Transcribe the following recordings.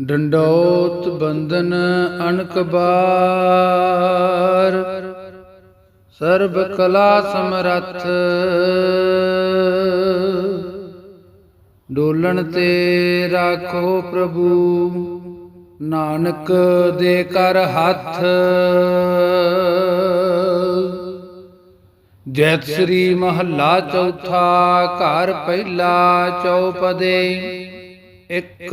ਡੰਡੋਤ ਬੰਦਨ ਅਨਕ ਸਰਬ ਕਲਾ ਸਮਰੱਥ। ਡੋਲਣ ਤੇ ਰਾਖੋ ਪ੍ਰਭੂ। ਨਾਨਕ ਦੇ ਕਰ ਹੱਥ। ਜੈਤ ਸ੍ਰੀ ਮਹੱਲਾ ਚੌਥਾ ਘਰ ਪਹਿਲਾ ਚੌਪਦੇ। ਇੱਕ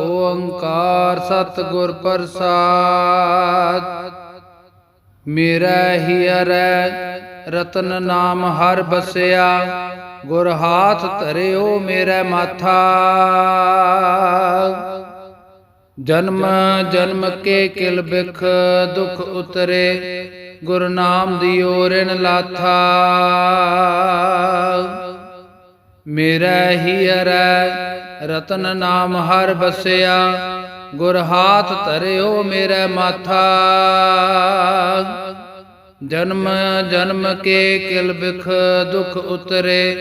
ਓੰਕਾਰ ਸਤਿਗੁਰ ਪ੍ਰਸਾਦ। ਮੇਰਾ ਹੀਰੈ ਰਤਨ ਨਾਮ ਹਰ ਬਸਿਆ, ਗੁਰ ਹਾਥ ਧਰਿਓ ਮੇਰਾ ਮਾਥਾ। ਜਨਮ ਜਨਮ ਕੇ ਕਿਲ ਬਿਖ ਦੁਖ ਉਤਰੇ, ਗੁਰ ਨਾਮ ਦਿਓ ਰਿਨ ਲਾਥਾ। ਮੇਰਾ ਹੀਰੈ ਰਤਨ ਨਾਮ ਹਰ ਬਸਿਆ, ਗੁਰ ਹਾਥ ਧਰਿਓ ਮੇਰਾ ਮਾਥਾ। ਜਨਮ ਜਨਮ ਕੇ ਕਿਲ ਬਿਖ ਦੁਖ ਉਤਰੇ,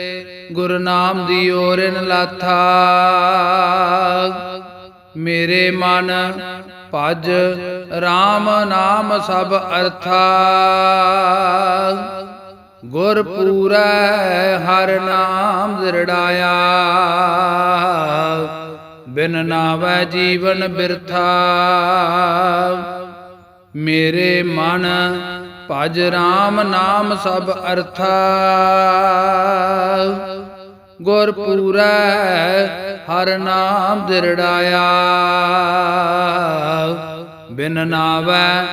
ਗੁਰ ਨਾਮ ਦਿਓ ਰਿਨ ਲਾਥਾ। ਮੇਰੇ ਮਨ ਭਜ RAM ਨਾਮ ਸਭ ਅਰਥਾ। ਗੁਰ ਪੂਰੈ ਹਰ ਨਾਮ ਦਿਰੜਾਇਆ ਬਿਨ ਨਾਵੈ ਜੀਵਨ ਬਿਰਥਾ। ਮੇਰੇ ਮਨ ਭਜ RAM ਨਾਮ ਸਭ ਅਰਥਾ। ਗੁਰ ਪੂਰੈ ਹਰ ਨਾਮ ਦਿਰੜਾਇਆ ਬਿਨ ਨਾਵੈ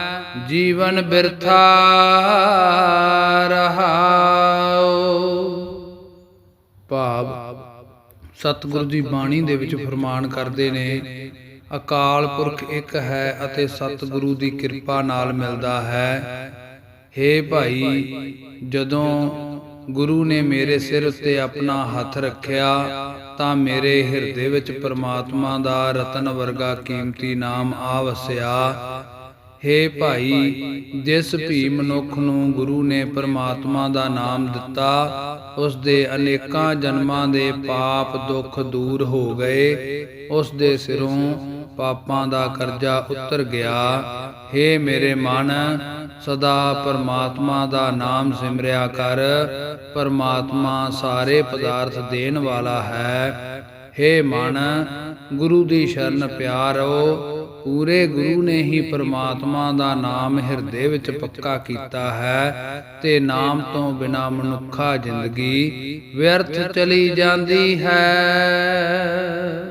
ਜੀਵਨ ਬਿਰਥਾ। ਸਤਿਗੁਰੂ ਦੀ ਬਾਣੀ ਦੇ ਵਿੱਚ ਫਰਮਾਨ ਕਰਦੇ ਨੇ ਅਕਾਲ ਪੁਰਖ ਇੱਕ ਹੈ ਅਤੇ ਸਤਿਗੁਰੂ ਦੀ ਕਿਰਪਾ ਨਾਲ ਮਿਲਦਾ ਹੈ। ਹੇ। ਭਾਈ ਜਦੋਂ ਗੁਰੂ ਨੇ ਮੇਰੇ ਸਿਰ ਉੱਤੇ ਆਪਣਾ ਹੱਥ ਰੱਖਿਆ ਤਾਂ ਮੇਰੇ ਹਿਰਦੇ ਵਿੱਚ ਪ੍ਰਮਾਤਮਾ ਦਾ ਰਤਨ ਵਰਗਾ ਕੀਮਤੀ ਨਾਮ ਆ ਵਸਿਆ ਹੇ ਭਾਈ, ਜਿਸ ਵੀ ਮਨੁੱਖ ਨੂੰ ਗੁਰੂ ਨੇ ਪਰਮਾਤਮਾ ਦਾ ਨਾਮ ਦਿੱਤਾ ਉਸ ਦੇ ਅਨੇਕਾਂ ਜਨਮਾਂ ਦੇ ਪਾਪ ਦੁੱਖ ਦੂਰ ਹੋ ਗਏ ਉਸ ਦੇ ਸਿਰੋਂ ਪਾਪਾਂ ਦਾ ਕਰਜ਼ਾ ਉਤਰ ਗਿਆ। ਹੇ ਮੇਰੇ ਮਨ, ਸਦਾ ਪਰਮਾਤਮਾ ਦਾ ਨਾਮ ਸਿਮਰਿਆ ਕਰ, ਪਰਮਾਤਮਾ ਸਾਰੇ ਪਦਾਰਥ ਦੇਣ ਵਾਲਾ ਹੈ। ਹੇ ਮਨ, ਗੁਰੂ ਦੀ ਸ਼ਰਨ ਪਿਆਰੋ ਪੂਰੇ ਗੁਰੂ ਨੇ ਹੀ ਪਰਮਾਤਮਾ ਦਾ ਨਾਮ ਹਿਰਦੇ ਵਿੱਚ ਪੱਕਾ ਕੀਤਾ ਹੈ ਤੇ ਨਾਮ ਤੋਂ ਬਿਨਾ ਮਨੁੱਖਾ ਜ਼ਿੰਦਗੀ ਵਿਅਰਥ ਚਲੀ ਜਾਂਦੀ ਹੈ।